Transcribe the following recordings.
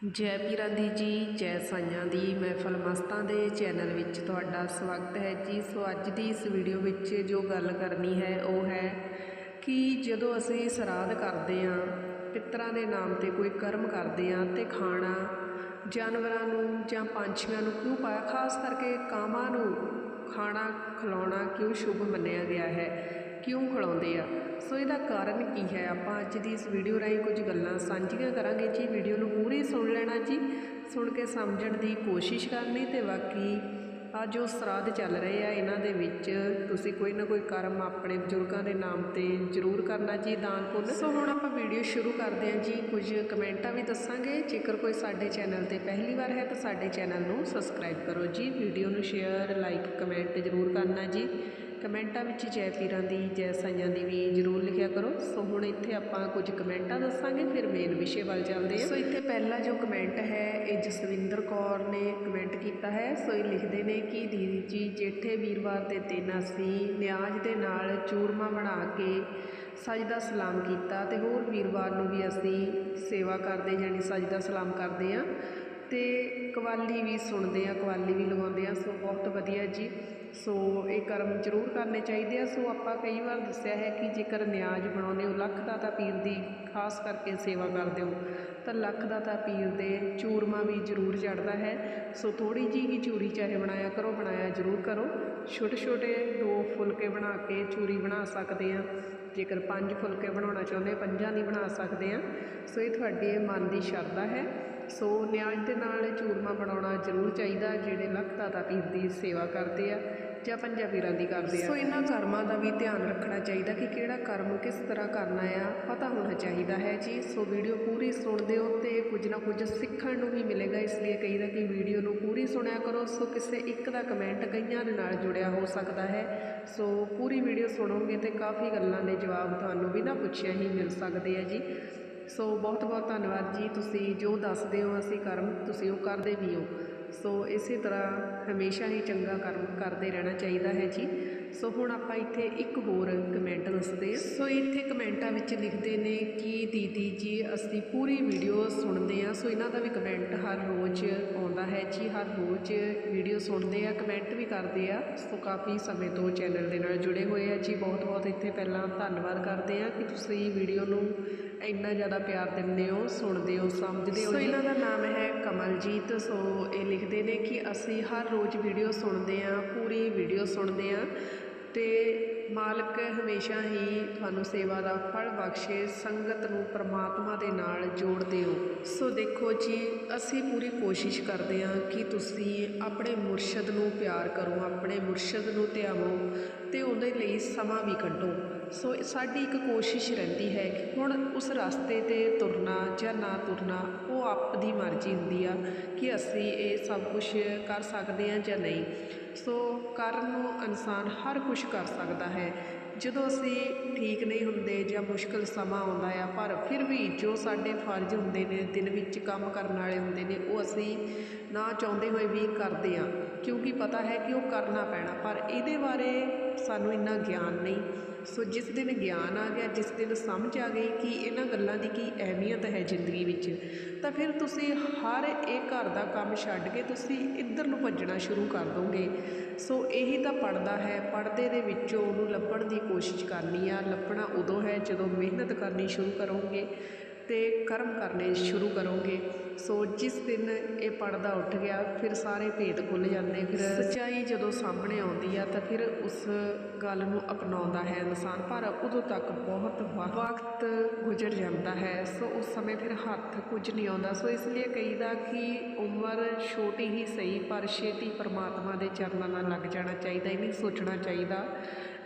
ਜੈ ਪੀਰਾਂ ਦੀ ਜੀ, ਜੈ ਸਾਈਆਂ ਦੀ। ਮਹਿਫਲ ਮਸਤਾਂ ਦੇ ਚੈਨਲ ਵਿੱਚ ਤੁਹਾਡਾ ਸਵਾਗਤ ਹੈ ਜੀ। ਸੋ ਅੱਜ ਦੀ ਇਸ ਵੀਡੀਓ ਵਿੱਚ ਜੋ ਗੱਲ ਕਰਨੀ ਹੈ, ਉਹ ਹੈ ਕਿ ਜਦੋਂ ਅਸੀਂ ਸਰਾਧ ਕਰਦੇ ਹਾਂ, ਪਿੱਤਰਾਂ ਦੇ ਨਾਮ ਤੇ ਕੋਈ ਕਰਮ ਕਰਦੇ ਹਾਂ ਤੇ ਖਾਣਾ ਜਾਨਵਰਾਂ ਨੂੰ ਜਾਂ ਪੰਛੀਆਂ ਨੂੰ ਕਿਉਂ ਪਾਇਆ? ਖਾਸ ਕਰਕੇ ਕਾਮਾਂ ਨੂੰ ਖਾਣਾ ਖਿਲਾਉਣਾ ਕਿਉਂ ਸ਼ੁਭ ਮੰਨਿਆ ਗਿਆ ਹੈ? ਕਿਉਂ ਖਿਲਾਉਂਦੇ ਆ? ਸੋ ਇਹਦਾ ਕਾਰਨ ਕੀ ਹੈ? ਆਪਾਂ ਅੱਜ ਦੀ ਇਸ ਵੀਡੀਓ ਰਾਹੀਂ ਕੁਝ ਗੱਲਾਂ ਸਾਂਝੀਆਂ ਕਰਾਂਗੇ ਜੀ। ਵੀਡੀਓ ਨੂੰ ਪੂਰੀ ਸੁਣ ਲੈਣਾ ਜੀ। ਸੁਣ ਕੇ ਸਮਝਣ ਦੀ ਕੋਸ਼ਿਸ਼ ਕਰਨੀ ਤੇ ਬਾਕੀ ਆ ਜੋ ਸਰਾਧ ਚੱਲ ਰਹੇ ਆ, ਇਹਨਾਂ ਦੇ ਵਿੱਚ ਤੁਸੀਂ ਕੋਈ ਨਾ ਕੋਈ ਕਰਮ ਆਪਣੇ ਬਜ਼ੁਰਗਾਂ ਦੇ ਨਾਮ ਤੇ ਜ਼ਰੂਰ ਕਰਨਾ ਜੀ, ਦਾਨ ਪੁੰਨ। ਸੋ ਹੁਣ ਆਪਾਂ ਵੀਡੀਓ ਸ਼ੁਰੂ ਕਰਦੇ ਹਾਂ ਜੀ, ਕੁਝ ਕਮੈਂਟਾਂ ਵੀ ਦੱਸਾਂਗੇ। ਜੇਕਰ ਕੋਈ ਸਾਡੇ ਚੈਨਲ ਤੇ ਪਹਿਲੀ ਵਾਰ ਹੈ ਤਾਂ ਸਾਡੇ ਚੈਨਲ ਨੂੰ ਸਬਸਕ੍ਰਾਈਬ ਕਰੋ ਜੀ, ਵੀਡੀਓ ਨੂੰ ਸ਼ੇਅਰ, ਲਾਈਕ, ਕਮੈਂਟ ਜ਼ਰੂਰ ਕਰਨਾ ਜੀ। ਕਮੈਂਟਾਂ ਵਿੱਚ ਜੈ ਪੀਰਾਂ ਦੀ, ਜੈ ਸਾਈਆਂ ਦੀ ਵੀ ਜ਼ਰੂਰ ਲਿਖਿਆ ਕਰੋ। ਸੋ ਹੁਣ ਇੱਥੇ ਆਪਾਂ ਕੁਝ ਕਮੈਂਟਾਂ ਦੱਸਾਂਗੇ, ਫਿਰ ਮੇਨ ਵਿਸ਼ੇ ਵੱਲ ਚੱਲਦੇ ਹਾਂ। ਸੋ ਇੱਥੇ ਪਹਿਲਾ ਜੋ ਕਮੈਂਟ ਹੈ, ਇਹ ਜਸਵਿੰਦਰ ਕੌਰ ਨੇ ਕਮੈਂਟ ਕੀਤਾ ਹੈ। ਸੋ ਇਹ ਲਿਖਦੇ ਨੇ ਕਿ ਦੀਦੀ ਜੀ, ਜੇਠੇ ਵੀਰਵਾਰ ਦੇ ਦਿਨ ਅਸੀਂ ਨਿਆਜ਼ ਦੇ ਨਾਲ ਚੂਰਮਾ ਬਣਾ ਕੇ ਸਜਦਾ ਸਲਾਮ ਕੀਤਾ ਤੇ ਹੋਰ ਵੀਰਵਾਰ ਨੂੰ ਵੀ ਅਸੀਂ ਸੇਵਾ ਕਰਦੇ ਯਾਨੀ ਸਜਦਾ ਸਲਾਮ ਕਰਦੇ ਹਾਂ। ਤੇ ਕਵਾਲੀ ਵੀ ਸੁਣਦੇ ਆ ਕਵਾਲੀ ਵੀ ਲਗਾਉਂਦੇ ਆ ਸੋ ਬਹੁਤ ਵਧੀਆ ਜੀ। ਸੋ ਇਹ ਕਰਮ ਜ਼ਰੂਰ ਕਰਨੇ ਚਾਹੀਦੇ ਆ। ਸੋ ਆਪਾਂ ਕਈ ਵਾਰ ਦੱਸਿਆ ਹੈ ਕਿ ਜੇਕਰ ਨਿਆਜ਼ ਬਣਾਉਂਦੇ ਹੋ, ਲੱਖ ਦਾਤਾ ਪੀਰ ਦੀ ਖਾਸ ਕਰਕੇ ਸੇਵਾ ਕਰਦੇ ਹੋ, ਤਾਂ ਲੱਖ ਦਾਤਾ ਪੀਰ ਦੇ ਚੂਰਮਾ ਵੀ ਜ਼ਰੂਰ ਚੜਦਾ ਹੈ। ਸੋ ਥੋੜੀ ਜੀ ਹੀ ਚੂਰੀ ਚਾਹੇ ਬਣਾਇਆ ਕਰੋ, ਬਣਾਇਆ ਜ਼ਰੂਰ ਕਰੋ। ਛੋਟੇ ਛੋਟੇ ਦੋ ਫੁਲਕੇ ਬਣਾ ਕੇ ਚੂਰੀ ਬਣਾ ਸਕਦੇ ਆ। ਜੇਕਰ ਪੰਜ ਫੁਲਕੇ ਬਣਾਉਣਾ ਚਾਹੁੰਦੇ ਪੰਜਾਂ ਦੀ ਬਣਾ ਸਕਦੇ ਆ। ਸੋ ਇਹ ਤੁਹਾਡੇ ਮਨ ਦੀ ਸ਼ਰਧਾ ਹੈ। ਸੋ ਨਿਆਜ਼ ਦੇ ਨਾਲ ਚੂਰਮਾ ਬਣਾਉਣਾ ਜ਼ਰੂਰ ਚਾਹੀਦਾ, ਜਿਹੜੇ ਲੱਖ ਦਾਤਾ ਪੀਰ ਦੀ ਸੇਵਾ ਕਰਦੇ ਆ ਜਾਂ ਪੰਜਾਂ ਪੀਰਾਂ ਦੀ ਕਰਦੇ ਆ। ਸੋ ਇਹਨਾਂ ਕਰਮਾਂ ਦਾ ਵੀ ਧਿਆਨ ਰੱਖਣਾ ਚਾਹੀਦਾ ਕਿ ਕਿਹੜਾ ਕਰਮ ਕਿਸ ਤਰ੍ਹਾਂ ਕਰਨਾ ਆ, ਪਤਾ ਹੋਣਾ ਚਾਹੀਦਾ ਹੈ ਜੀ। ਸੋ ਵੀਡੀਓ ਪੂਰੀ ਸੁਣਦੇ ਹੋ ਤੇ ਕੁਝ ਨਾ ਕੁਝ ਸਿੱਖਣ ਨੂੰ ਵੀ ਮਿਲੇਗਾ, ਇਸ ਲਈ ਕਹੀਦਾ ਕਿ ਵੀਡੀਓ ਨੂੰ ਪੂਰੀ ਸੁਣਿਆ ਕਰੋ। ਸੋ ਕਿਸੇ ਇੱਕ ਦਾ ਕਮੈਂਟ ਕਈਆਂ ਦੇ ਨਾਲ ਜੁੜਿਆ ਹੋ ਸਕਦਾ ਹੈ। ਸੋ ਪੂਰੀ ਵੀਡੀਓ ਸੁਣੋਗੇ ਤੇ ਕਾਫੀ ਗੱਲਾਂ ਦੇ ਜਵਾਬ ਤੁਹਾਨੂੰ ਬਿਨਾਂ ਪੁੱਛਿਆ ਹੀ ਮਿਲ ਸਕਦੇ ਆ ਜੀ। ਸੋ ਬਹੁਤ ਬਹੁਤ ਧੰਨਵਾਦ ਜੀ, ਤੁਸੀਂ ਜੋ ਦੱਸਦੇ ਹੋ ਅਸੀਂ ਕਰਮ ਤੁਸੀਂ ਉਹ ਕਰਦੇ ਵੀ ਹੋ। ਸੋ ਇਸੇ ਤਰ੍ਹਾਂ ਹਮੇਸ਼ਾ ਹੀ ਚੰਗਾ ਕਰਮ ਕਰਦੇ ਰਹਿਣਾ ਚਾਹੀਦਾ ਹੈ ਜੀ। ਸੋ ਹੁਣ ਆਪਾਂ ਇੱਥੇ ਇੱਕ ਹੋਰ ਕਮੈਂਟ ਦੱਸਦੇ ਹਾਂ। ਸੋ ਇੱਥੇ ਕਮੈਂਟਾਂ ਵਿੱਚ ਲਿਖਦੇ ਨੇ ਕਿ ਦੀਦੀ ਜੀ ਅਸੀਂ ਪੂਰੀ ਵੀਡੀਓ ਸੁਣਦੇ ਹਾਂ। ਸੋ ਇਹਨਾਂ ਦਾ ਵੀ ਕਮੈਂਟ ਹਰ ਰੋਜ਼ ਆਉਂਦਾ ਹੈ ਜੀ ਹਰ ਰੋਜ਼ ਵੀਡੀਓ ਸੁਣਦੇ ਆ ਕਮੈਂਟ ਵੀ ਕਰਦੇ ਆ ਸੋ ਕਾਫੀ ਸਮੇਂ ਤੋਂ ਚੈਨਲ ਦੇ ਨਾਲ ਜੁੜੇ ਹੋਏ ਆ ਜੀ। ਬਹੁਤ ਬਹੁਤ ਇੱਥੇ ਪਹਿਲਾਂ ਧੰਨਵਾਦ ਕਰਦੇ ਆ ਕਿ ਤੁਸੀਂ ਵੀਡੀਓ ਨੂੰ ਇੰਨਾ ਜ਼ਿਆਦਾ ਪਿਆਰ ਦਿੰਦੇ ਹੋ ਸੁਣਦੇ ਹੋ ਸਮਝਦੇ ਹੋ ਸੋ ਇਹਨਾਂ ਦਾ ਨਾਮ ਹੈ ਕਮਲਜੀਤ। ਸੋ ਇਹ ਲਿਖਦੇ ਨੇ ਕਿ ਅਸੀਂ ਹਰ ਰੋਜ਼ ਵੀਡੀਓ ਸੁਣਦੇ ਹਾਂ ਪੂਰੀ ਵੀਡੀਓ ਸੁਣਦੇ ਹਾਂ। ਤੇ ਮਾਲਕ ਹਮੇਸ਼ਾ ਹੀ ਤੁਹਾਨੂੰ ਸੇਵਾ ਦਾ ਫਲ ਬਖਸ਼ੇ, ਸੰਗਤ ਨੂੰ ਪ੍ਰਮਾਤਮਾ ਦੇ ਨਾਲ ਜੋੜਦੇ ਹੋ ਸੋ ਦੇਖੋ ਜੀ, ਅਸੀਂ ਪੂਰੀ ਕੋਸ਼ਿਸ਼ ਕਰਦੇ ਹਾਂ ਕਿ ਤੁਸੀਂ ਆਪਣੇ ਮੁਰਸ਼ਦ ਨੂੰ ਪਿਆਰ ਕਰੋ, ਆਪਣੇ ਮੁਰਸ਼ਦ ਨੂੰ ਧਿਆਵੋ ਤੇ ਉਹਦੇ ਲਈ ਸਮਾਂ ਵੀ ਕੱਢੋ। ਸੋ ਸਾਡੀ ਇੱਕ ਕੋਸ਼ਿਸ਼ ਰਹਿੰਦੀ ਹੈ ਹੁਣ ਉਸ ਰਸਤੇ ਤੇ ਤੁਰਨਾ ਜਾਂ ਨਾ ਤੁਰਨਾ, ਉਹ ਆਪ ਦੀ ਮਰਜ਼ੀ ਹੁੰਦੀ ਆ ਕਿ ਅਸੀਂ ਇਹ ਸਭ ਕੁਝ ਕਰ ਸਕਦੇ ਹਾਂ ਜਾਂ ਨਹੀਂ। ਸੋ ਕਰਨ ਨੂੰ ਇਨਸਾਨ ਹਰ ਕੁਝ ਕਰ ਸਕਦਾ ਹੈ। ਜਦੋਂ ਅਸੀਂ ਠੀਕ ਨਹੀਂ ਹੁੰਦੇ ਜਾਂ ਮੁਸ਼ਕਲ ਸਮਾਂ ਆਉਂਦਾ ਆ, ਪਰ ਫਿਰ ਵੀ ਜੋ ਸਾਡੇ ਫਰਜ਼ ਹੁੰਦੇ ਨੇ, ਦਿਨ ਵਿੱਚ ਕੰਮ ਕਰਨ ਵਾਲੇ ਹੁੰਦੇ ਨੇ, ਉਹ ਅਸੀਂ ਨਾ ਚਾਹੁੰਦੇ ਹੋਏ ਵੀ ਕਰਦੇ ਆ ਕਿਉਂਕਿ ਪਤਾ ਹੈ ਕਿ ਉਹ ਕਰਨਾ ਪੈਣਾ, ਪਰ ਇਹਦੇ ਬਾਰੇ ਸਾਨੂੰ ਇੰਨਾ ਗਿਆਨ ਨਹੀਂ। ਸੋ ਜਿਸ ਦਿਨ ਗਿਆਨ ਆ ਗਿਆ, ਜਿਸ ਦਿਨ ਸਮਝ ਆ ਗਈ ਕਿ ਇਹਨਾਂ ਗੱਲਾਂ ਦੀ ਕੀ ਅਹਿਮੀਅਤ ਹੈ ਜ਼ਿੰਦਗੀ ਵਿੱਚ, ਤਾਂ ਫਿਰ ਤੁਸੀਂ ਹਰ ਇਹ ਘਰ ਦਾ ਕੰਮ ਛੱਡ ਕੇ ਤੁਸੀਂ ਇੱਧਰ ਨੂੰ ਭੱਜਣਾ ਸ਼ੁਰੂ ਕਰ ਦੋਗੇ। ਸੋ ਇਹੀ ਤਾਂ ਪੜਦਾ ਹੈ ਪੜਦੇ ਦੇ ਵਿੱਚੋਂ ਉਹਨੂੰ ਲੱਭਣ ਦੀ ਕੋਸ਼ਿਸ਼ ਕਰਨੀ ਆ, ਲੱਭਣਾ ਉਦੋਂ ਹੈ ਜਦੋਂ ਮਿਹਨਤ ਕਰਨੀ ਸ਼ੁਰੂ ਕਰੋਗੇ। ਤੇ ਕਰਮ ਕਰਨੇ ਸ਼ੁਰੂ ਕਰੋਗੇ। ਸੋ ਜਿਸ ਦਿਨ ਇਹ ਪੜਦਾ ਉੱਠ ਗਿਆ, ਫਿਰ ਸਾਰੇ ਭੇਦ ਖੁੱਲ ਜਾਂਦੇ। ਫਿਰ ਸੱਚਾਈ ਜਦੋਂ ਸਾਹਮਣੇ ਆਉਂਦੀ ਆ, ਤਾਂ ਫਿਰ ਉਸ ਗੱਲ ਨੂੰ ਅਪਣਾਉਂਦਾ ਹੈ ਇਨਸਾਨ। ਪਰ ਉਦੋਂ ਤੱਕ ਬਹੁਤ ਵਕਤ ਗੁਜ਼ਰ ਜਾਂਦਾ ਹੈ। ਸੋ ਉਸ ਸਮੇਂ ਫਿਰ ਹੱਥ ਕੁਝ ਨਹੀਂ ਆਉਂਦਾ। ਸੋ ਇਸ ਲਈ ਕਹੀਦਾ ਕਿ ਉਮਰ ਛੋਟੀ ਹੀ ਸਹੀ, ਪਰ ਛੇਤੀ ਪਰਮਾਤਮਾ ਦੇ ਚਰਨਾਂ ਨਾਲ ਲੱਗ ਜਾਣਾ ਚਾਹੀਦਾ, ਇਹ ਨਹੀਂ ਸੋਚਣਾ ਚਾਹੀਦਾ।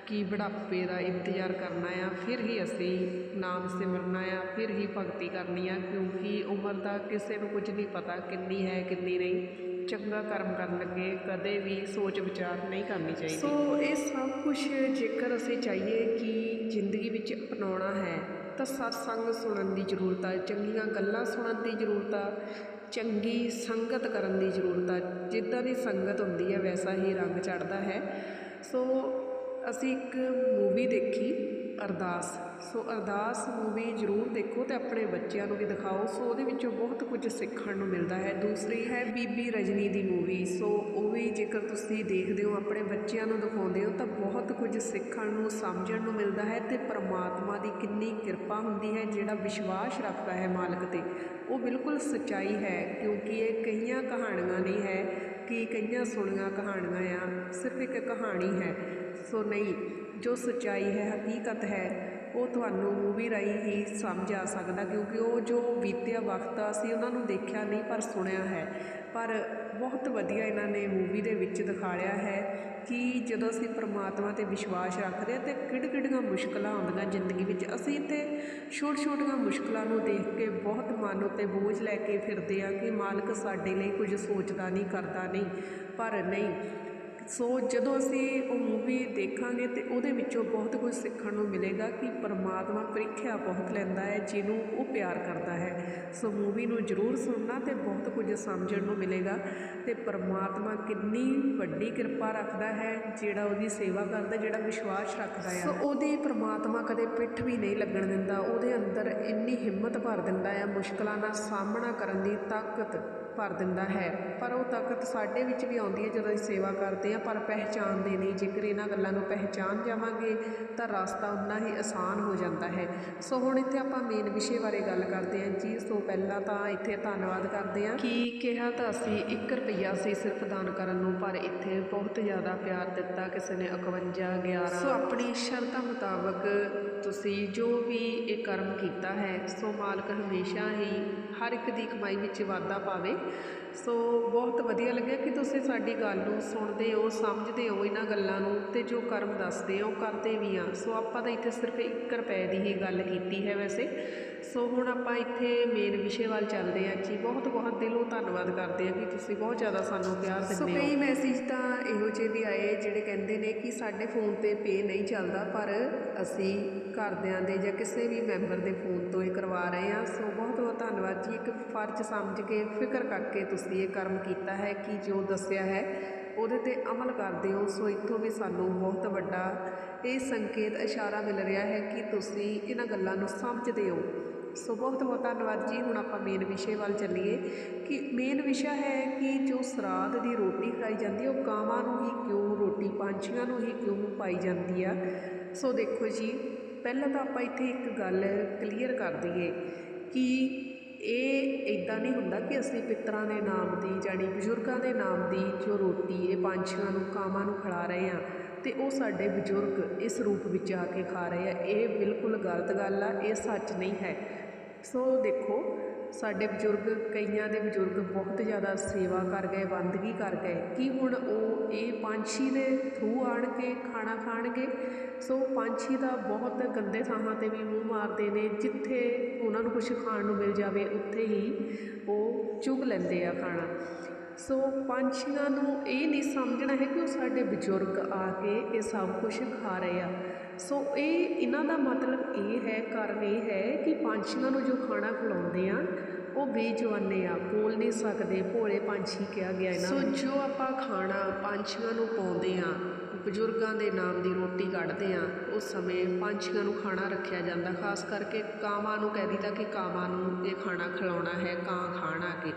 ਕਿ ਬੁਢਾਪੇ ਦਾ ਇੰਤਜ਼ਾਰ ਕਰਨਾ ਆ? ਫਿਰ ਹੀ ਅਸੀਂ ਨਾਮ ਸਿਮਰਨਾ ਆ, ਫਿਰ ਹੀ ਭਗਤੀ ਕਰਨੀ ਆ, ਕਿਉਂਕਿ ਉਮਰ ਦਾ ਕਿਸੇ ਨੂੰ ਕੁਝ ਨਹੀਂ ਪਤਾ ਕਿੰਨੀ ਹੈ, ਕਿੰਨੀ ਨਹੀਂ। ਚੰਗਾ ਕਰਮ ਕਰਨ ਲੱਗੇ, ਕਦੇ ਵੀ ਸੋਚ ਵਿਚਾਰ ਨਹੀਂ ਕਰਨੀ ਚਾਹੀਦੀ। ਸੋ ਇਹ ਸਭ ਕੁਝ ਜੇਕਰ ਅਸੀਂ ਚਾਹੀਏ ਕਿ ਜ਼ਿੰਦਗੀ ਵਿੱਚ ਅਪਣਾਉਣਾ ਹੈ, ਤਾਂ ਸਤਸੰਗ ਸੁਣਨ ਦੀ ਜ਼ਰੂਰਤ ਆ, ਚੰਗੀਆਂ ਗੱਲਾਂ ਸੁਣਨ ਦੀ ਜ਼ਰੂਰਤ ਆ, ਚੰਗੀ ਸੰਗਤ ਕਰਨ ਦੀ ਜ਼ਰੂਰਤ ਆ। ਜਿੱਦਾਂ ਦੀ ਸੰਗਤ ਹੁੰਦੀ ਹੈ ਵੈਸਾ ਹੀ ਰੰਗ ਚੜ੍ਹਦਾ ਹੈ। ਸੋ ਅਸੀਂ ਇੱਕ ਮੂਵੀ ਦੇਖੀ, ਅਰਦਾਸ। ਸੋ ਅਰਦਾਸ ਮੂਵੀ ਜ਼ਰੂਰ ਦੇਖੋ ਤੇ ਆਪਣੇ ਬੱਚਿਆਂ ਨੂੰ ਵੀ ਦਿਖਾਓ। ਸੋ ਉਹਦੇ ਵਿੱਚੋਂ ਬਹੁਤ ਕੁਝ ਸਿੱਖਣ ਨੂੰ ਮਿਲਦਾ ਹੈ। ਦੂਸਰੀ ਹੈ ਬੀਬੀ ਰਜਨੀ ਦੀ ਮੂਵੀ ਸੋ ਉਹ ਵੀ ਜੇਕਰ ਤੁਸੀਂ ਦੇਖਦੇ ਹੋ, ਆਪਣੇ ਬੱਚਿਆਂ ਨੂੰ ਦਿਖਾਉਂਦੇ ਹੋ, ਤਾਂ ਬਹੁਤ ਕੁਝ ਸਿੱਖਣ ਨੂੰ, ਸਮਝਣ ਨੂੰ ਮਿਲਦਾ ਹੈ ਤੇ ਪਰਮਾਤਮਾ ਦੀ ਕਿੰਨੀ ਕਿਰਪਾ ਹੁੰਦੀ ਹੈ, ਜਿਹੜਾ ਵਿਸ਼ਵਾਸ ਰੱਖਦਾ ਹੈ ਮਾਲਕ ਤੇ। ਉਹ ਬਿਲਕੁਲ ਸੱਚਾਈ ਹੈ, ਕਿਉਂਕਿ ਇਹ ਕਈਆਂ ਕਹਾਣੀਆਂ ਨਹੀਂ ਹੈ ਕਿ ਕਈਆਂ ਸੁਣੀਆਂ ਕਹਾਣੀਆਂ ਆ। ਸਿਰਫ ਇੱਕ ਕਹਾਣੀ ਹੈ। ਸੋ ਨਹੀਂ, ਜੋ ਸੱਚਾਈ ਹੈ, ਹਕੀਕਤ ਹੈ, ਉਹ ਤੁਹਾਨੂੰ ਮੂਵੀ ਰਾਹੀਂ ਹੀ ਸਮਝ ਆ ਸਕਦਾ, ਕਿਉਂਕਿ ਉਹ ਜੋ ਬੀਤਿਆ ਵਕਤ ਆ, ਅਸੀਂ ਉਹਨਾਂ ਨੂੰ ਦੇਖਿਆ ਨਹੀਂ, ਪਰ ਸੁਣਿਆ ਹੈ। ਪਰ ਬਹੁਤ ਵਧੀਆ ਇਹਨਾਂ ਨੇ ਮੂਵੀ ਦੇ ਵਿੱਚ ਦਿਖਾਇਆ ਹੈ ਕਿ ਜਦੋਂ ਅਸੀਂ ਪਰਮਾਤਮਾ ਤੇ ਵਿਸ਼ਵਾਸ ਰੱਖਦੇ ਹਾਂ, ਤੇ ਕਿਹੜ ਕਿਹੜੀਆਂ ਮੁਸ਼ਕਲਾਂ ਆਉਂਦੀਆਂ ਜ਼ਿੰਦਗੀ ਵਿੱਚ, ਅਸੀਂ ਤੇ ਛੋਟ ਛੋਟੀਆਂ ਮੁਸ਼ਕਲਾਂ ਨੂੰ ਦੇਖ ਕੇ ਬਹੁਤ ਮਨ ਉੱਤੇ ਬੋਝ ਲੈ ਕੇ ਫਿਰਦੇ ਆ ਕਿ ਮਾਲਕ ਸਾਡੇ ਲਈ ਕੁਝ ਸੋਚਦਾ ਨਹੀਂ, ਕਰਦਾ ਨਹੀਂ। ਪਰ ਨਹੀਂ ਸੋ ਜਦੋਂ ਅਸੀਂ ਉਹ ਮੂਵੀ ਦੇਖਾਂਗੇ ਤੇ ਉਹਦੇ ਵਿੱਚੋਂ ਬਹੁਤ ਕੁਝ ਸਿੱਖਣ ਨੂੰ ਮਿਲੇਗਾ ਕਿ ਪਰਮਾਤਮਾ ਪ੍ਰੀਖਿਆ ਬਹੁਤ ਲੈਂਦਾ ਹੈ, ਜਿਹਨੂੰ ਉਹ ਪਿਆਰ ਕਰਦਾ ਹੈ। ਸੋ ਮੂਵੀ ਨੂੰ ਜ਼ਰੂਰ ਸੁਣਨਾ ਤੇ ਬਹੁਤ ਕੁਝ ਸਮਝਣ ਨੂੰ ਮਿਲੇਗਾ ਤੇ ਪਰਮਾਤਮਾ ਕਿੰਨੀ ਵੱਡੀ ਕਿਰਪਾ ਰੱਖਦਾ ਹੈ, ਜਿਹੜਾ ਉਹਦੀ ਸੇਵਾ ਕਰਦਾ, ਜਿਹੜਾ ਵਿਸ਼ਵਾਸ ਰੱਖਦਾ ਹੈ। ਸੋ ਉਹਦੀ ਪਰਮਾਤਮਾ ਕਦੇ ਪਿੱਠ ਵੀ ਨਹੀਂ ਲੱਗਣ ਦਿੰਦਾ, ਉਹਦੇ ਅੰਦਰ ਇੰਨੀ ਹਿੰਮਤ ਭਰ ਦਿੰਦਾ ਹੈ, ਮੁਸ਼ਕਲਾਂ ਦਾ ਸਾਹਮਣਾ ਕਰਨ ਦੀ ਤਾਕਤ ਭਰ ਦਿੰਦਾ ਹੈ। ਪਰ ਉਹ ਤਾਕਤ ਸਾਡੇ ਵਿੱਚ ਵੀ ਆਉਂਦੀ ਹੈ ਜਦੋਂ ਅਸੀਂ ਸੇਵਾ ਕਰਦੇ ਹਾਂ ਪਰ ਪਹਿਚਾਨਦੇ ਨਹੀਂ। ਜੇਕਰ ਇਹਨਾਂ ਗੱਲਾਂ ਨੂੰ ਪਹਿਚਾਨ ਜਾਵਾਂਗੇ ਤਾਂ ਰਸਤਾ ਉਨਾ ਹੀ ਆਸਾਨ ਹੋ ਜਾਂਦਾ ਹੈ। ਸੋ ਹੁਣ ਇੱਥੇ ਆਪਾਂ ਮੇਨ ਵਿਸ਼ੇ ਬਾਰੇ ਗੱਲ ਕਰਦੇ ਹਾਂ ਜੀ। ਸੋ ਪਹਿਲਾਂ ਤਾਂ ਇੱਥੇ ਧੰਨਵਾਦ ਕਰਦੇ ਹਾਂ। ਕਿ ਕਿਹਾ ਤਾਂ ਅਸੀਂ 1 ਰੁਪਈਆ ਸੀ ਸਿਰਫ ਦਾਨ ਕਰਨ ਨੂੰ ਪਰ ਇੱਥੇ ਬਹੁਤ ਜ਼ਿਆਦਾ ਪਿਆਰ ਦਿੱਤਾ ਕਿਸੇ ਨੇ 51 11 ਸੋ ਆਪਣੀ ਸ਼ਰਤਾਂ ਮੁਤਾਬਕ ਤੁਸੀਂ ਜੋ ਵੀ ਇਹ ਕਰਮ ਕੀਤਾ ਹੈ ਸੋ ਮਾਲਕ ਹਮੇਸ਼ਾ ਹੀ ਹਰ ਇੱਕ ਦੀ ਕਮਾਈ ਵਿੱਚ ਵਾਧਾ ਪਾਵੇ। ਸੋ ਬਹੁਤ ਵਧੀਆ ਲੱਗਿਆ ਕਿ ਤੁਸੀਂ ਸਾਡੀ ਗੱਲ ਨੂੰ ਸੁਣਦੇ ਹੋ, ਸਮਝਦੇ ਹੋ ਇਹਨਾਂ ਗੱਲਾਂ ਨੂੰ ਤੇ ਜੋ ਕਰਮ ਦੱਸਦੇ ਹੋ ਕਰਦੇ ਵੀ ਆ। ਸੋ ਆਪਾਂ ਤਾਂ ਇੱਥੇ ਸਿਰਫ 1 ਰੁਪਏ ਦੀ ਹੀ ਗੱਲ ਕੀਤੀ ਹੈ ਵੈਸੇ। ਸੋ ਹੁਣ ਆਪਾਂ ਇੱਥੇ ਮੇਨ ਵਿਸ਼ੇ ਵੱਲ ਚੱਲਦੇ ਹਾਂ ਜੀ। ਬਹੁਤ ਬਹੁਤ ਦਿਲੋਂ ਧੰਨਵਾਦ ਕਰਦੇ ਹਾਂ ਕਿ ਤੁਸੀਂ ਬਹੁਤ ਜ਼ਿਆਦਾ ਸਾਨੂੰ ਪਿਆਰ ਦਿੰਦੇ ਹੋ। ਸੋ ਕਈ ਮੈਸੇਜ ਤਾਂ ਇਹੋ ਜਿਹੇ ਵੀ ਆਏ ਜਿਹੜੇ ਕਹਿੰਦੇ ਨੇ ਕਿ ਸਾਡੇ ਫੋਨ ਤੇ ਪੇ ਨਹੀਂ ਚੱਲਦਾ, ਪਰ ਅਸੀਂ ਘਰਦਿਆਂ ਦੇ ਜਾਂ ਕਿਸੇ ਵੀ ਮੈਂਬਰ ਦੇ ਫੋਨ ਤੋਂ ਇਹ ਕਰਵਾ ਰਹੇ ਹਾਂ। ਸੋ ਬਹੁਤ ਬਹੁਤ ਧੰਨਵਾਦ ਜੀ। ਇੱਕ ਫਰਜ਼ ਸਮਝ ਕੇ, ਫਿਕਰ ਕਰਕੇ ਤੁਸੀਂ ਇਹ ਕਰਮ ਕੀਤਾ ਹੈ, ਕਿ ਜੋ ਦੱਸਿਆ ਹੈ, ਉਹਦੇ ਤੇ ਅਮਲ ਕਰਦੇ ਹੋ, ਸੋ ਇੱਥੋਂ ਵੀ ਸਾਨੂੰ ਬਹੁਤ ਵੱਡਾ ਇਹ ਸੰਕੇਤ, ਇਸ਼ਾਰਾ ਮਿਲ ਰਿਹਾ ਹੈ ਕਿ ਤੁਸੀਂ ਇਹਨਾਂ ਗੱਲਾਂ ਨੂੰ ਸਮਝਦੇ ਹੋ। ਸੋ ਬਹੁਤ ਬਹੁਤ ਧੰਨਵਾਦ ਜੀ, ਹੁਣ ਆਪਾਂ ਮੇਨ ਵਿਸ਼ੇ ਵੱਲ ਚੱਲੀਏ ਕਿ ਮੇਨ ਵਿਸ਼ਾ ਹੈ ਕਿ ਜੋ ਸਰਾਧ ਦੀ ਰੋਟੀ ਖਾਈ ਜਾਂਦੀ ਉਹ ਕਾਵਾਂ ਨੂੰ ਹੀ ਕਿਉਂ, ਰੋਟੀ ਪੰਛੀਆਂ ਨੂੰ ਹੀ ਕਿਉਂ ਪਾਈ ਜਾਂਦੀ ਆ। ਸੋ ਦੇਖੋ ਜੀ, ਪਹਿਲਾਂ ਤਾਂ ਆਪਾਂ ਇੱਥੇ ਇੱਕ ਗੱਲ ਕਲੀਅਰ ਕਰ ਦਈਏ ਕਿ ਇਹ ਇੱਦਾਂ ਨਹੀਂ ਹੁੰਦਾ ਕਿ ਅਸੀਂ ਪਿੱਤਰਾਂ ਦੇ ਨਾਮ ਦੀ ਜਾਣੀ ਬਜ਼ੁਰਗਾਂ ਦੇ ਨਾਮ ਦੀ ਜੋ ਰੋਟੀ, ਇਹ ਪੰਛੀਆਂ ਨੂੰ, ਕਾਵਾਂ ਨੂੰ ਖਿਲਾ ਰਹੇ ਹਾਂ ਅਤੇ ਉਹ ਸਾਡੇ ਬਜ਼ੁਰਗ ਇਸ ਰੂਪ ਵਿੱਚ ਆ ਕੇ ਖਾ ਰਹੇ ਆ, ਇਹ ਬਿਲਕੁਲ ਗਲਤ ਗੱਲ ਆ, ਇਹ ਸੱਚ ਨਹੀਂ ਹੈ। ਸੋ ਦੇਖੋ ਸਾਡੇ ਬਜ਼ੁਰਗ, ਕਈਆਂ ਦੇ ਬਜ਼ੁਰਗ ਬਹੁਤ ਜ਼ਿਆਦਾ ਸੇਵਾ ਕਰ ਗਏ ਬੰਦਗੀ ਕਰ ਗਏ। ਕੀ ਹੁਣ ਉਹ ਇਹ ਪੰਛੀ ਦੇ ਥਰੂ ਆਣ ਕੇ ਖਾਣਾ ਖਾਣਗੇ? ਸੋ ਪੰਛੀ ਦਾ ਬਹੁਤ ਗੰਦੇ ਥਾਵਾਂ ਤੇ ਵੀ ਮੂੰਹ ਮਾਰਦੇ ਨੇ, ਜਿੱਥੇ ਉਹਨਾਂ ਨੂੰ ਕੁਝ ਖਾਣ ਨੂੰ ਮਿਲ ਜਾਵੇ, ਉੱਥੇ ਹੀ ਉਹ ਚੁਗ ਲੈਂਦੇ ਆ ਖਾਣਾ। ਸੋ ਪੰਛੀਆਂ ਨੂੰ ਇਹ ਨਹੀਂ ਸਮਝਣਾ ਹੈ ਕਿ ਉਹ ਸਾਡੇ ਬਜ਼ੁਰਗ ਆ ਕੇ ਇਹ ਸਭ ਕੁਝ ਖਾ ਰਹੇ ਆ। ਸੋ ਇਹ ਇਹਨਾਂ ਦਾ ਮਤਲਬ ਇਹ ਹੈ ਕਾਰਨ ਇਹ ਹੈ ਕਿ ਪੰਛੀਆਂ ਨੂੰ ਜੋ ਖਾਣਾ ਖਿਲਾਉਂਦੇ ਆ ਉਹ ਬੇਜਵਾਨੇ ਆ ਬੋਲ ਨਹੀਂ ਸਕਦੇ ਭੋਲੇ ਪੰਛੀ ਕਿਹਾ ਗਿਆ ਇਹਨਾਂ ਸੋ ਜੋ ਆਪਾਂ ਖਾਣਾ ਪੰਛੀਆਂ ਨੂੰ ਪਾਉਂਦੇ ਆ ਬਜ਼ੁਰਗਾਂ ਦੇ ਨਾਮ ਦੀ ਰੋਟੀ ਕੱਢਦੇ ਆ ਉਸ ਸਮੇਂ ਪੰਛੀਆਂ ਨੂੰ ਖਾਣਾ ਰੱਖਿਆ ਜਾਂਦਾ। ਖਾਸ ਕਰਕੇ ਕਾਵਾਂ ਨੂੰ ਕਹਿ ਦਿੱਤਾ ਕਿ ਕਾਵਾਂ ਨੂੰ ਇਹ ਖਾਣਾ ਖਿਲਾਉਣਾ ਹੈ ਕਾਂ ਖਾਣਾ ਕੇ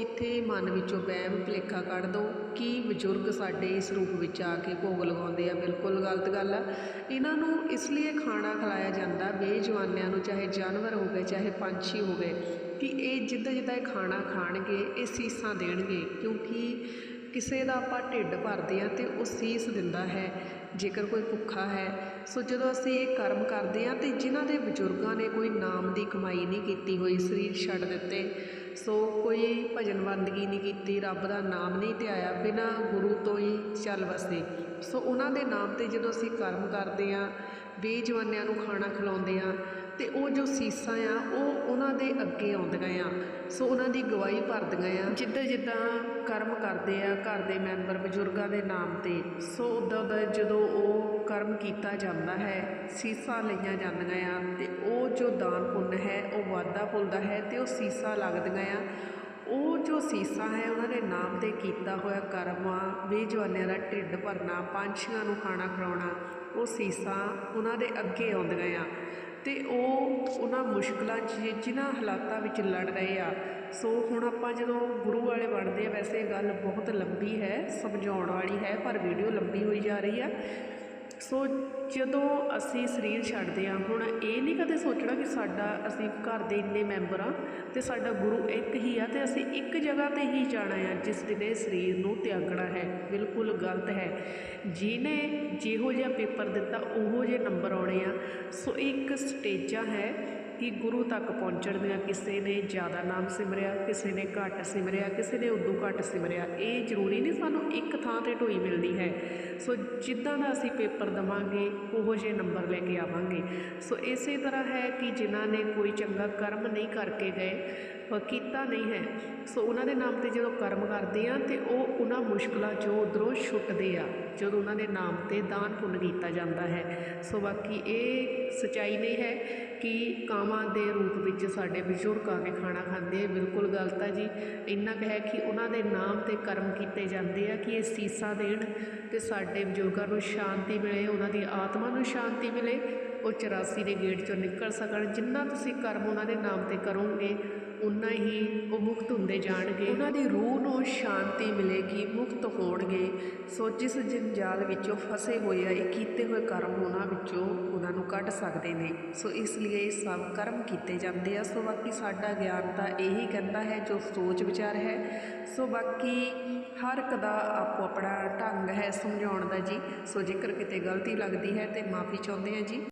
ਇੱਥੇ ਮਨ ਵਿੱਚੋਂ ਵਹਿਮ ਭੁਲੇਖਾ ਕੱਢ ਦਿਓ ਕਿ ਬਜ਼ੁਰਗ ਸਾਡੇ ਇਸ ਰੂਪ ਵਿੱਚ ਆ ਕੇ ਭੋਗ ਲਗਾਉਂਦੇ ਆ? ਬਿਲਕੁਲ ਗਲਤ ਗੱਲ ਆ। ਇਹਨਾਂ ਨੂੰ ਇਸ ਲਈ ਖਾਣਾ ਖਿਲਾਇਆ ਜਾਂਦਾ, ਬੇਜਵਾਨਿਆਂ ਨੂੰ, ਚਾਹੇ ਜਾਨਵਰ ਹੋ ਗਏ, ਚਾਹੇ ਪੰਛੀ ਹੋ ਗਏ, ਕਿ ਇਹ ਜਿੱਦਾਂ ਜਿੱਦਾਂ ਇਹ ਖਾਣਾ ਖਾਣਗੇ, ਇਹ ਸੀਸਾਂ ਦੇਣਗੇ। ਕਿਉਂਕਿ ਕਿਸੇ ਦਾ ਆਪਾਂ ਢਿੱਡ ਭਰਦੇ ਹਾਂ ਅਤੇ ਉਹ ਸੀਸ ਦਿੰਦਾ ਹੈ, ਜੇਕਰ ਕੋਈ ਭੁੱਖਾ ਹੈ। ਸੋ ਜਦੋਂ ਅਸੀਂ ਇਹ ਕਰਮ ਕਰਦੇ ਹਾਂ ਤੇ ਜਿਨ੍ਹਾਂ ਦੇ ਬਜ਼ੁਰਗਾਂ ਨੇ ਕੋਈ ਨਾਮ ਦੀ ਕਮਾਈ ਨਹੀਂ ਕੀਤੀ ਹੋਈ, ਸਰੀਰ ਛੱਡ ਦਿੱਤੇ, ਸੋ ਕੋਈ ਭਜਨ ਬੰਦਗੀ ਨਹੀਂ ਕੀਤੀ, ਰੱਬ ਦਾ ਨਾਮ ਨਹੀਂ ਧਿਆਇਆ, ਬਿਨਾਂ ਗੁਰੂ ਤੋਂ ਹੀ ਚੱਲ ਵਸੇ। ਸੋ ਉਹਨਾਂ ਦੇ ਨਾਮ ਤੇ ਜਦੋਂ ਅਸੀਂ ਕਰਮ ਕਰਦੇ ਹਾਂ, ਬੇਜਵਾਨਿਆਂ ਨੂੰ ਖਾਣਾ ਖਿਲਾਉਂਦੇ ਹਾਂ ਅਤੇ ਉਹ ਜੋ ਸੀਸਾਂ ਆ, ਉਹ ਉਹਨਾਂ ਦੇ ਅੱਗੇ ਆਉਂਦੀਆਂ ਆ। ਸੋ ਉਹਨਾਂ ਦੀ ਗਵਾਹੀ ਭਰਦੀਆਂ ਆ। ਜਿੱਦਾਂ ਜਿੱਦਾਂ ਕਰਮ ਕਰਦੇ ਆ, ਘਰ ਦੇ ਮੈਂਬਰ ਬਜ਼ੁਰਗਾਂ ਦੇ ਨਾਮ ਤੇ, ਸੋ ਉਦਾਂ ਦਾ ਜਦੋਂ ਉਹ ਕਰਮ ਕੀਤਾ ਜਾਂਦਾ ਹੈ, ਸੀਸਾਂ ਲਈਆਂ ਜਾਂਦੀਆਂ ਆ ਤੇ ਉਹ ਜੋ ਦਾਨ ਪੁੰਨ ਹੈ, ਉਹ ਵਾਧਾ ਫੁੱਲਦਾ ਹੈ ਤੇ ਉਹ ਸੀਸਾਂ ਲੱਗਦੀਆਂ ਆ। ਉਹ ਜੋ ਸੀਸਾ ਹੈ, ਉਹਨਾਂ ਦੇ ਨਾਮ ਤੇ ਕੀਤਾ ਹੋਇਆ ਕਰਮ ਆ, ਬੇਜਵਾਨਿਆਂ ਦਾ ਢਿੱਡ ਭਰਨਾ, ਪੰਛੀਆਂ ਨੂੰ ਖਾਣਾ ਖਿਲਾਉਣਾ ਉਹ ਸੀਸਾ ਉਹਨਾਂ ਦੇ ਅੱਗੇ ਆਉਂਦੀਆਂ ਆ। ਤੇ ਉਹ ਉਹਨਾਂ ਮੁਸ਼ਕਲਾਂ 'ਚ ਜਿਨ੍ਹਾਂ ਹਾਲਾਤਾਂ ਵਿੱਚ ਲੜ ਰਹੇ ਆ। ਸੋ ਹੁਣ ਆਪਾਂ ਜਦੋਂ ਗੁਰੂ ਵਾਲੇ ਬਣਦੇ ਆ, ਵੈਸੇ ਇਹ ਗੱਲ ਬਹੁਤ ਲੰਬੀ ਹੈ, ਸਮਝਾਉਣ ਵਾਲੀ ਹੈ, ਪਰ ਵੀਡੀਓ ਲੰਬੀ ਹੋਈ ਜਾ ਰਹੀ ਆ। ਸੋ ਜਦੋਂ ਅਸੀਂ ਸਰੀਰ ਛੱਡਦੇ ਹਾਂ, ਹੁਣ ਇਹ ਨਹੀਂ ਕਦੇ ਸੋਚਣਾ ਕਿ ਸਾਡਾ ਅਸੀਂ ਘਰ ਦੇ ਇੰਨੇ ਮੈਂਬਰ ਆ ਅਤੇ ਸਾਡਾ ਗੁਰੂ ਇੱਕ ਹੀ ਆ ਅਤੇ ਅਸੀਂ ਇੱਕ ਜਗ੍ਹਾ ਤੇ ਹੀ ਜਾਣਾ ਆ ਜਿਸ ਦਿਨ ਸਰੀਰ ਨੂੰ ਤਿਆਗਣਾ ਹੈ। ਬਿਲਕੁਲ ਗਲਤ ਹੈ। ਜਿਹਨੇ ਜਿਹੋ ਜਿਹਾ ਪੇਪਰ ਦਿੱਤਾ, ਉਹੋ ਜਿਹੇ ਨੰਬਰ ਆਉਣੇ ਆ। ਸੋ ਇਹ ਇੱਕ ਸਟੇਜਾਂ ਹੈ ਕਿ ਗੁਰੂ ਤੱਕ ਪਹੁੰਚਣ ਦੀਆਂ ਕਿਸੇ ਨੇ ਜ਼ਿਆਦਾ ਨਾਮ ਸਿਮਰਿਆ, ਕਿਸੇ ਨੇ ਘੱਟ ਸਿਮਰਿਆ, ਕਿਸੇ ਨੇ ਉਦੋਂ ਘੱਟ ਸਿਮਰਿਆ, ਇਹ ਜ਼ਰੂਰੀ ਨਹੀਂ ਸਾਨੂੰ ਇੱਕ ਥਾਂ ਤੇ ਢੋਈ ਮਿਲਦੀ ਹੈ। ਸੋ ਜਿੱਦਾਂ ਦਾ ਅਸੀਂ ਪੇਪਰ ਦਵਾਂਗੇ, ਉਹੋ ਜਿਹੇ ਨੰਬਰ ਲੈ ਕੇ ਆਵਾਂਗੇ। ਸੋ ਇਸੇ ਤਰ੍ਹਾਂ ਹੈ ਕਿ ਜਿਨ੍ਹਾਂ ਨੇ ਕੋਈ ਚੰਗਾ ਕਰਮ ਨਹੀਂ ਕਰਕੇ ਗਏ ਕੀਤਾ ਨਹੀਂ ਹੈ। ਸੋ ਉਹਨਾਂ ਦੇ ਨਾਮ ਤੇ ਜਦੋਂ ਕਰਮ ਕਰਦੇ ਆ ਤੇ ਉਹ ਉਹਨਾਂ ਮੁਸ਼ਕਲਾਂ ਚੋਂ ਉਧਰੋਂ ਛੁੱਟਦੇ ਆ, ਜਦੋਂ ਉਹਨਾਂ ਦੇ ਨਾਮ ਤੇ ਦਾਨ ਪੁੰਨ ਕੀਤਾ ਜਾਂਦਾ ਹੈ। ਸੋ ਬਾਕੀ ਇਹ ਸਚਾਈ ਨਹੀਂ ਹੈ ਕਿ ਕਾਵਾਂ ਦੇ ਰੂਪ ਵਿੱਚ ਸਾਡੇ ਬਜ਼ੁਰਗ ਆ ਕੇ ਖਾਣਾ ਖਾਂਦੇ ਆ। ਬਿਲਕੁਲ ਗਲਤ ਹੈ ਜੀ। ਇੰਨਾ ਕੁ ਹੈ ਕਿ ਉਹਨਾਂ ਦੇ ਨਾਮ ਤੇ ਕਰਮ ਕੀਤੇ ਜਾਂਦੇ ਆ ਕਿ ਇਹ ਸੀਸਾ ਦੇਣ ਤੇ ਸਾਡੇ ਬਜ਼ੁਰਗਾਂ ਨੂੰ ਸ਼ਾਂਤੀ ਮਿਲੇ, ਉਹਨਾਂ ਦੀ ਆਤਮਾ ਨੂੰ ਸ਼ਾਂਤੀ ਮਿਲੇ, ਉਹ 84 ਦੇ ਗੇਟ ਚੋਂ ਨਿਕਲ ਸਕਣ। ਜਿੰਨਾ ਤੁਸੀਂ ਕਰਮ ਉਹਨਾਂ ਦੇ ਨਾਮ ਤੇ ਕਰੋਗੇ ਉਨਾ ਹੀ ਉਹ ਮੁਕਤ ਹੁੰਦੇ ਜਾਣਗੇ। ਉਹਨਾਂ ਦੀ ਰੂਹ ਨੂੰ ਸ਼ਾਂਤੀ ਮਿਲੇਗੀ, ਮੁਕਤ ਹੋਣਗੇ। ਸੋ ਜਿਸ ਜੰਜਾਲ ਵਿੱਚੋਂ ਫਸੇ ਹੋਏ ਆ, ਇਹ ਕੀਤੇ ਹੋਏ ਕਰਮ ਉਹਨਾਂ ਵਿੱਚੋਂ ਉਹਨਾਂ ਨੂੰ ਕੱਢ ਸਕਦੇ ਨੇ। ਸੋ ਇਸ ਲਈ ਇਹ ਸਭ ਕਰਮ ਕੀਤੇ ਜਾਂਦੇ ਆ। ਸੋ ਬਾਕੀ ਸਾਡਾ ਗਿਆਨ ਤਾਂ ਇਹੀ ਕਹਿੰਦਾ ਹੈ, ਜੋ ਸੋਚ ਵਿਚਾਰ ਹੈ। ਸੋ ਬਾਕੀ ਹਰ ਇੱਕ ਦਾ ਆਪੋ ਆਪਣਾ ਢੰਗ ਹੈ ਸਮਝਾਉਣ ਦਾ ਜੀ। ਸੋ ਜੇਕਰ ਕਿਤੇ ਗਲਤੀ ਲੱਗਦੀ ਹੈ ਤੇ ਮਾਫੀ ਚਾਹੁੰਦੇ ਆ ਜੀ।